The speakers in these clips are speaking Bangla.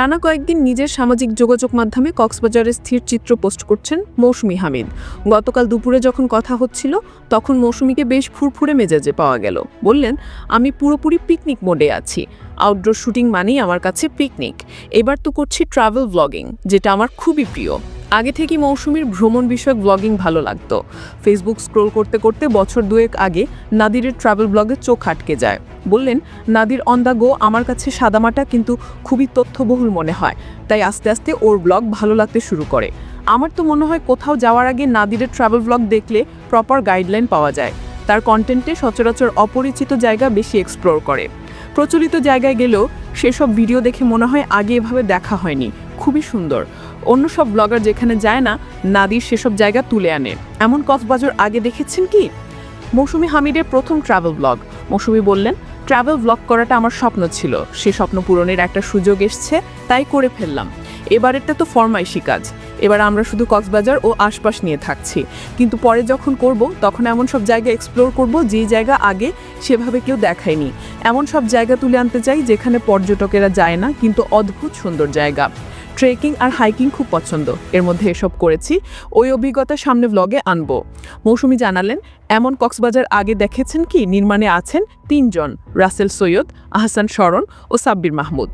টানা কয়েকদিন নিজের সামাজিক যোগাযোগ মাধ্যমে কক্সবাজারের স্থির চিত্র পোস্ট করছেন মৌসুমি হামিদ। গতকাল দুপুরে যখন কথা হচ্ছিল, তখন মৌসুমিকে বেশ ফুরফুরে মেজাজে পাওয়া গেল। বললেন, আমি পুরোপুরি পিকনিক মোডে আছি। আউটডোর শুটিং মানেই আমার কাছে পিকনিক। এবার তো করছি ট্রাভেল ব্লগিং যেটা আমার খুবই প্রিয়। আগে থেকে মৌসুমীর ভ্রমণ বিষয়ক ব্লগিং ভালো লাগতো। ফেসবুক স্ক্রোল করতে করতে বছর দুয়েক আগে নাদিরের ট্রাভেল ব্লগে চোখ আটকে যায়। বললেন, নাদির অন দ্য গো আমার কাছে সাদামাটা কিন্তু খুবই তথ্যবহুল মনে হয়। তাই আস্তে আস্তে ওর ব্লগ ভালো লাগতে শুরু করে। আমার তো মনে হয় কোথাও যাওয়ার আগে নাদিরের ট্রাভেল ব্লগ দেখলে প্রপার গাইডলাইন পাওয়া যায়। তার কন্টেন্টে সচরাচর অপরিচিত জায়গা বেশি এক্সপ্লোর করে। প্রচলিত জায়গায় গেলেও সেসব ভিডিও দেখে মনে হয় আগে এভাবে দেখা হয়নি। খুবই সুন্দর। অন্য সব ব্লগার যেখানে যায় না, নাদির সেসব জায়গা তুলে আনে। এমন কক্সবাজার আগে দেখেছেন কি? মৌসুমি হামিদের প্রথম ট্রাভেল ব্লগ মৌসুমি বললেন ট্রাভেল ব্লগ করাটা আমার স্বপ্ন ছিল। সে স্বপ্ন পূরণের একটা সুযোগ এসছে, তাই করে ফেললাম। এবারেরটা তো ফরমাইশি কাজ। এবার আমরা শুধু কক্সবাজার ও আশপাশ নিয়ে থাকছি। কিন্তু পরে যখন করব, তখন এমন সব জায়গা এক্সপ্লোর করব, যে জায়গা আগে সেভাবে কেউ দেখায়নি। এমন সব জায়গা তুলে আনতে চাই, যেখানে পর্যটকেরা যায় না, কিন্তু অদ্ভুত সুন্দর জায়গা। ট্রেকিং আর হাইকিং খুব পছন্দ। এর মধ্যে এসব করেছি। ওই অভিজ্ঞতা সামনে ব্লগে আনব। মৌসুমি জানালেন, এমন কক্সবাজার আগে দেখেছেন কি? নির্মাণে আছেন তিনজন, রাসেল সৈয়দ, আহসান শরণ ও সাব্বির মাহমুদ।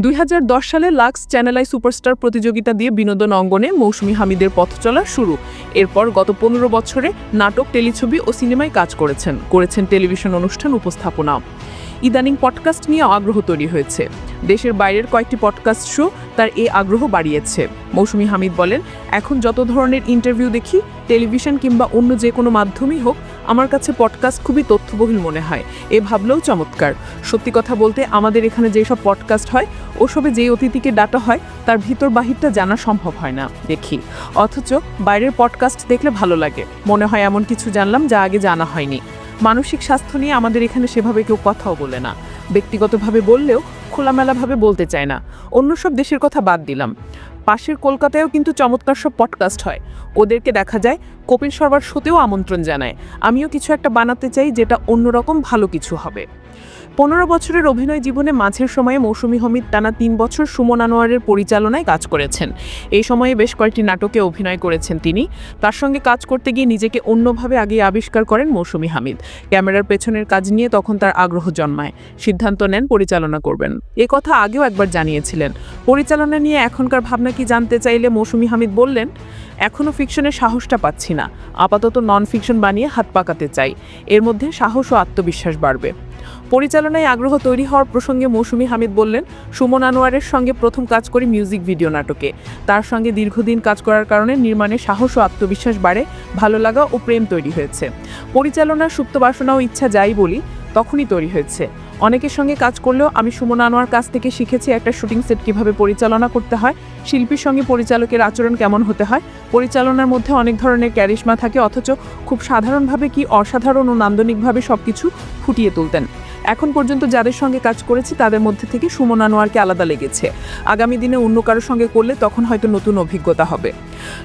দুই হাজার দশ সালে লাক্স চ্যানেল আই সুপারস্টার প্রতিযোগিতা দিয়ে বিনোদন অঙ্গনে মৌসুমি হামিদের পথ চলা শুরু। এরপর গত পনেরো বছরে নাটক, টেলিছবি ও সিনেমায় কাজ করেছেন। করেছেন টেলিভিশন অনুষ্ঠান উপস্থাপনা। ইদানিং পডকাস্ট নিয়ে আগ্রহ তৈরি হয়েছে। দেশের বাইরের কয়েকটি পডকাস্ট শো তার এই আগ্রহ বাড়িয়েছে। মৌসুমি হামিদ বলেন, এখন যত ধরনের ইন্টারভিউ দেখি, টেলিভিশন কিংবা অন্য যে কোনো মাধ্যমই হোক, আমার কাছে পডকাস্ট খুবই তথ্যবহুল মনে হয়। এ ভাবলেও চমৎকার। সত্যি কথা বলতে, আমাদের এখানে যেসব পডকাস্ট হয়, ওসবে যে অতিথিকে ডাটা হয়, তার ভিতর বাহিরটা জানা সম্ভব হয় না, দেখি। অথচ বাইরের পডকাস্ট দেখলে ভালো লাগে। মনে হয় এমন কিছু জানলাম যা আগে জানা হয়নি। মানসিক স্বাস্থ্য নিয়ে আমাদের এখানে সেভাবে কেউ কথাও বলে না। ব্যক্তিগতভাবে বললেও খোলামেলাভাবে বলতে চায় না। অন্য সব দেশের কথা বাদ দিলাম। পাশের কলকাতায়ও কিন্তু চমৎকার সব পডকাস্ট হয়। ওদেরকে দেখা যায়, কপিল শর্মার শোতেও আমন্ত্রণ জানায়। আমিও কিছু একটা বানাতে চাই যেটা অন্যরকম ভালো কিছু হবে। পনেরো বছরের অভিনয় জীবনে মাঝের সময়ে মৌসুমি হমিদ টানা তিন বছর সুমন আনোয়ারের পরিচালনায় কাজ করেছেন। এই সময়ে বেশ কয়েকটি নাটকে অভিনয় করেছেন তিনি। তার সঙ্গে কাজ করতে গিয়ে নিজেকে অন্যভাবে আগে আবিষ্কার করেন মৌসুমি হামিদ। ক্যামেরার পেছনের কাজ নিয়ে তখন তার আগ্রহ জন্মায়। সিদ্ধান্ত নেন, পরিচালনা করবেন। এ কথা আগেও একবার জানিয়েছিলেন। পরিচালনা নিয়ে এখনকার ভাবনা কি জানতে চাইলে মৌসুমি হামিদ বললেন এখনও ফিকশনের সাহসটা পাচ্ছি না। আপাতত নন ফিকশন বানিয়ে হাত পাকাতে চাই। এর মধ্যে সাহস ও আত্মবিশ্বাস বাড়বে। পরিচালনায় আগ্রহ তৈরি হওয়ার প্রসঙ্গে মৌসুমি হামিদ বললেন, সুমন আনোয়ারের সঙ্গে প্রথম কাজ করি মিউজিক ভিডিও নাটকে। তার সঙ্গে দীর্ঘদিন কাজ করার কারণে নির্মাণে সাহস ও আত্মবিশ্বাস বাড়ে, ভালো লাগা ও প্রেম তৈরি হয়েছে। পরিচালনার সুপ্ত বাসনা ও ইচ্ছা যাই বলি, তখনই তৈরি হয়েছে। অনেকের সঙ্গে কাজ করলেও আমি সুমন আনোয়ার কাছ থেকে শিখেছি একটা শুটিং সেট কীভাবে পরিচালনা করতে হয়, শিল্পীর সঙ্গে পরিচালকের আচরণ কেমন হতে হয়। পরিচালনার মধ্যে অনেক ধরনের ক্যারিশমা থাকে, অথচ খুব সাধারণভাবে কি অসাধারণ ও নান্দনিকভাবে সব কিছু ফুটিয়ে তুলতেন। এখন পর্যন্ত যাদের সঙ্গে কাজ করেছি, তাদের মধ্যে থেকে সুমন আনোয়ারকে আলাদা লেগেছে। আগামী দিনে অন্য কারোর সঙ্গে করলে তখন হয়তো নতুন অভিজ্ঞতা হবে।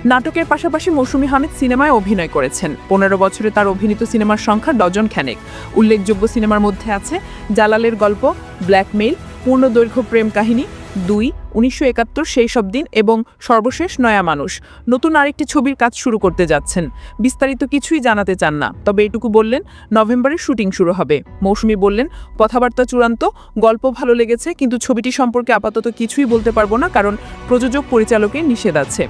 নাটকের পাশাপাশি মৌসুমী হামিদ সিনেমায় অভিনয় করেছেন। পনেরো বছরে তার অভিনীত সিনেমার সংখ্যা ডজন খানেক। উল্লেখযোগ্য সিনেমার মধ্যে আছে জালালের গল্প, ব্ল্যাকমেইল, পূর্ণদৈর্ঘ্য প্রেম কাহিনী, দুই, উনিশশো একাত্তর সেই সব দিন এবং সর্বশেষ নয়া মানুষ। নতুন আরেকটি ছবির কাজ শুরু করতে যাচ্ছেন। বিস্তারিত কিছুই জানাতে চান না, তবে এটুকু বললেন নভেম্বরে শুটিং শুরু হবে। মৌসুমি বললেন, কথাবার্তা চূড়ান্ত, গল্প ভালো লেগেছে, কিন্তু ছবিটি সম্পর্কে আপাতত কিছুই বলতে পারব না, কারণ প্রযোজক, পরিচালকের নিষেধ আছে।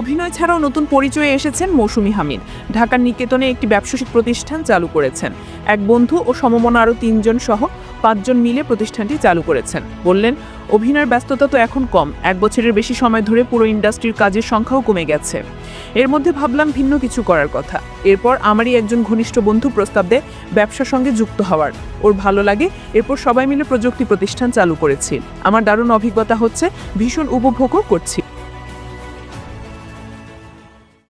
অভিনয় ছাড়াও নতুন পরিচয়ে এসেছেন মৌসুমি হামিদ। ঢাকার নিকেতনে একটি ব্যবসায়িক প্রতিষ্ঠান চালু করেছেন। এক বন্ধু ও সমমনা আরও তিনজন সহ পাঁচজন মিলে প্রতিষ্ঠানটি চালু করেছেন। বললেন, অভিনয়ের ব্যস্ততা তো এখন কম। এক বছরের বেশি সময় ধরে পুরো ইন্ডাস্ট্রির কাজের সংখ্যাও কমে গেছে। এর মধ্যে ভাবলাম ভিন্ন কিছু করার কথা। এরপর আমারই একজন ঘনিষ্ঠ বন্ধু প্রস্তাব দেয় ব্যবসার সঙ্গে যুক্ত হওয়ার। ওর ভালো লাগে, এরপর সবাই মিলে প্রযুক্তি প্রতিষ্ঠান চালু করেছি। আমার দারুণ অভিজ্ঞতা হচ্ছে, ভীষণ উপভোগও করছি।